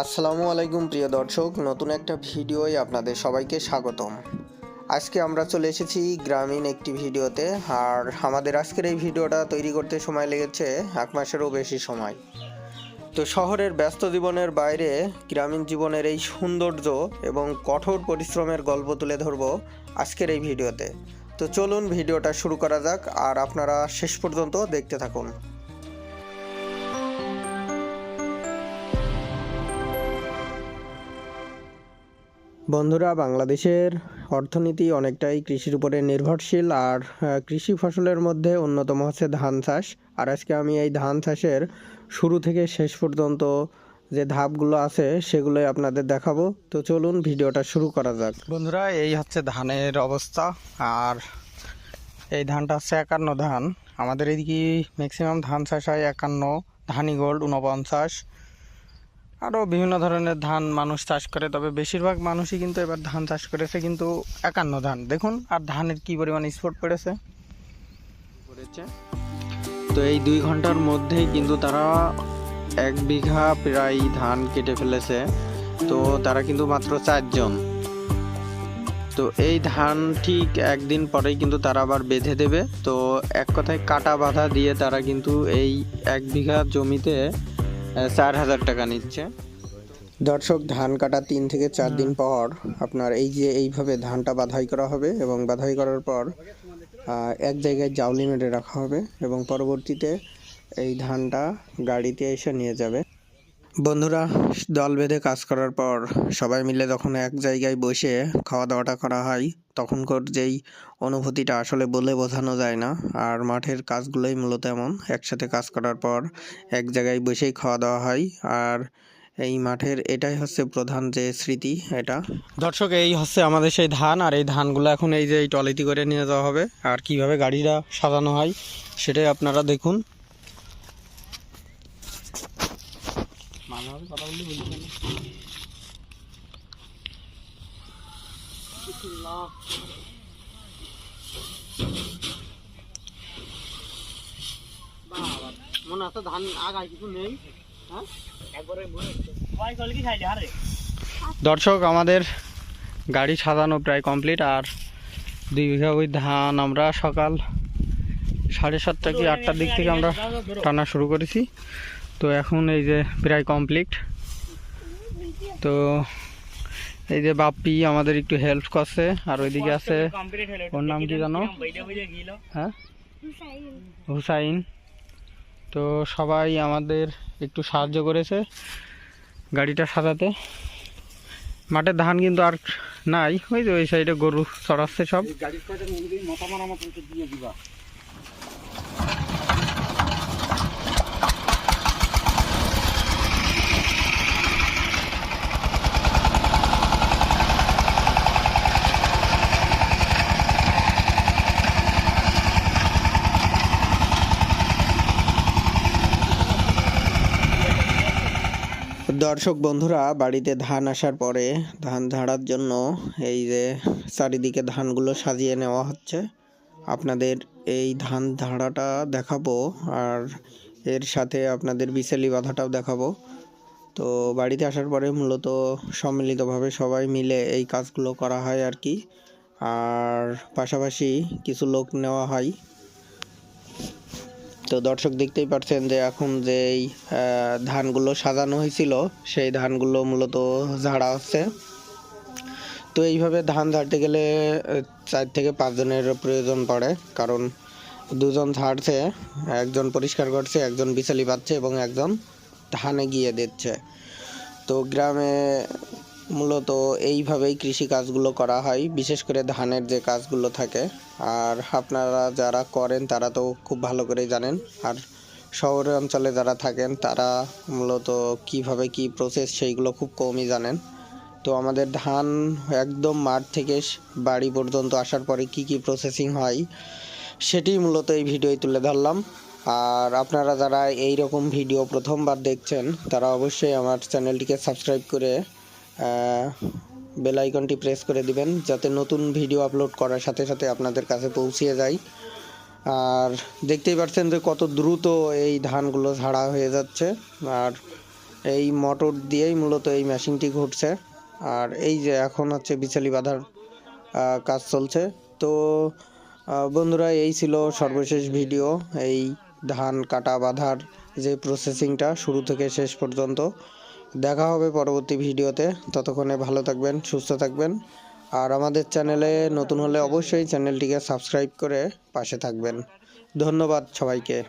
আসসালামু আলাইকুম প্রিয় দর্শক, নতুন একটা ভিডিওয় আপনাদের সবাইকে স্বাগতম। আজকে আমরা চলে এসেছি গ্রামীণ একটি ভিডিওতে, আর আমাদের আজকের এই ভিডিওটা তৈরি করতে সময় লেগেছে এক মাসেরও বেশি সময়। তো শহরের ব্যস্ত জীবনের বাইরে গ্রামীণ জীবনের এই সৌন্দর্য এবং কঠোর পরিশ্রমের গল্প তুলে ধরবো আজকের এই ভিডিওতে। তো চলুন ভিডিওটা শুরু করা যাক, আর আপনারা শেষ পর্যন্ত দেখতে থাকুন। বন্ধুরা, বাংলাদেশের অর্থনীতি অনেকটাই কৃষির উপরে নির্ভরশীল আর কৃষি ফসলের মধ্যে অন্যতম হচ্ছে ধান চাষ। আর আজকে আমি এই ধান চাষের শুরু থেকে শেষ পর্যন্ত যে ধাপগুলো আছে সেগুলোই আপনাদের দেখাবো। তো চলুন ভিডিওটা শুরু করা যাক। বন্ধুরা, এই হচ্ছে ধানের অবস্থা। আর এই ধানটা হচ্ছে একান্ন ধান। আমাদের এদিকে ম্যাক্সিমাম ধান চাষ হয় একান্ন, ধানি গোল্ড উনপঞ্চাশ আরও বিভিন্ন ধরনের ধান মানুষ চাষ করে, তবে বেশিরভাগ মানুষই কিন্তু এবার ধান চাষ করেছে, কিন্তু একান্ন ধান। দেখুন, আর ধানের কি পরিমাণ স্পট পড়েছে তো এই দুই ঘণ্টার মধ্যেই কিন্তু তারা এক বিঘা প্রায় ধান কেটে ফেলেছে। তো তারা কিন্তু মাত্র চারজন। তো এই ধান ঠিক একদিন পরেই কিন্তু তারা আবার বেঁধে দেবে। তো এক কথায় কাটা বাঁধা দিয়ে তারা কিন্তু এই এক বিঘা জমিতে চার হাজার টাকা নিচ্ছে। দর্শক ধান কাটা তিন থেকে চার দিন পর আপনার এই যে এইভাবে ধানটা বাধাই করা হবে এবং বাধাই করার পর এক জায়গায় জাউলি মেরে রাখা হবে এবং পরবর্তীতে এই ধানটা গাড়িতে এসে নিয়ে যাবে। বন্ধুরা, দল বেঁধে কাজ করার পর সবাই মিলে যখন এক জায়গায় বসে খাওয়া দাওয়াটা করা হয়, তখনকার যেই অনুভূতিটা আসলে বলে বোঝানো যায় না। আর মাঠের কাজগুলোই মূলত এমন, একসাথে কাজ করার পর এক জায়গায় বসেই খাওয়া দাওয়া হয়। আর এই মাঠের এটাই হচ্ছে প্রধান যে স্মৃতি, এটা। দর্শক, এই হচ্ছে আমাদের সেই ধান, আর এই ধানগুলো এখন এই যে এই টলিতে করে নিয়ে যাওয়া হবে। আর কীভাবে গাড়িটা সাজানো হয়, সেটাই আপনারা দেখুন। মনে আছে ধান আগায় কিছু নেই? হ্যাঁ? দর্শক আমাদের গাড়ি সাজানো প্রায় কমপ্লিট আর দুই বিঘা ওই ধান আমরা সকাল সাড়ে সাতটা কি আটটার দিক থেকে আমরা টানা শুরু করেছি। তো এখন এই যে প্রায় কমপ্লিট তো এই যে বাপ্পি আমাদের একটু হেল্প করছে আর ওইদিকে আছে ওর নাম কি জানো? হ্যাঁ? হুসাইন। তো সবাই আমাদের একটু সাহায্য করেছে গাড়িটা সাজাতে। মাঠের ধান কিন্তু আর নাই ওই যে ওই সাইডে গরু চড়াচ্ছে সব। দর্শক বন্ধুরা, বাড়িতে ধান আসার পরে ধান ঝাড়ার জন্য এই যে চারিদিকে ধানগুলো সাজিয়ে নেওয়া হচ্ছে। আপনাদের এই ধান ঝাড়াটা দেখাবো আর এর সাথে আপনাদের বিচেলি বাঁধাটাও দেখাবো। তো বাড়িতে আসার পরে মূলত সম্মিলিতভাবে সবাই মিলে এই কাজগুলো করা হয় আর কি। আর পাশাপাশি কিছু লোক নেওয়া হয়। তো দর্শক দেখতেই পাচ্ছেন যে এখন যে আহ, ধানগুলো সাজানো হয়েছিল সেই ধানগুলো মূলত ঝাড়া হচ্ছে। তো এইভাবে ধান ঝাড়তে গেলে চার থেকে পাঁচজনের প্রয়োজন পড়ে কারণ দুজন ঝাড়ছে একজন পরিষ্কার করছে একজন বিছালি পাচ্ছে এবং একজন ধানে গিয়ে দিচ্ছে। তো গ্রামে মূলত এইভাবেই কৃষি কাজগুলো করা হয়, বিশেষ করে ধানের যে কাজগুলো থাকে। আর আপনারা যারা করেন, তারা তো খুব ভালো করেই জানেন। আর শহর অঞ্চলে যারা থাকেন, তারা মূলত কীভাবে কি প্রসেস সেইগুলো খুব কমই জানেন। তো আমাদের ধান একদম মাঠ থেকে বাড়ি পর্যন্ত আসার পরে কি কি প্রসেসিং হয় সেটি মূলত এই ভিডিওয় তুলে ধরলাম। আর আপনারা যারা এই রকম ভিডিও প্রথমবার দেখছেন, তারা অবশ্যই আমার চ্যানেলটিকে সাবস্ক্রাইব করে বেল আইকনটি প্রেস করে দিবেন, যাতে নতুন ভিডিও আপলোড করার সাথে সাথে আপনাদের কাছে পৌঁছিয়ে যায়। আর দেখতেই পাচ্ছেন যে কত দ্রুত এই ধানগুলো ঝাড়া হয়ে যাচ্ছে, আর এই মোটর দিয়েই মূলত এই মেশিনটি ঘুরছে। আর এই যে এখন হচ্ছে বিছালি বাঁধার কাজ চলছে। তো বন্ধুরা, এই ছিল সর্বশেষ ভিডিও এই ধান কাটা বাঁধার যে প্রসেসিংটা শুরু থেকে শেষ পর্যন্ত। দেখা হবে পরবর্তী ভিডিওতে। ততক্ষণে ভালো থাকবেন, সুস্থ থাকবেন। আর আমাদের চ্যানেলে নতুন হলে অবশ্যই চ্যানেলটিকে সাবস্ক্রাইব করে পাশে থাকবেন। ধন্যবাদ সবাইকে।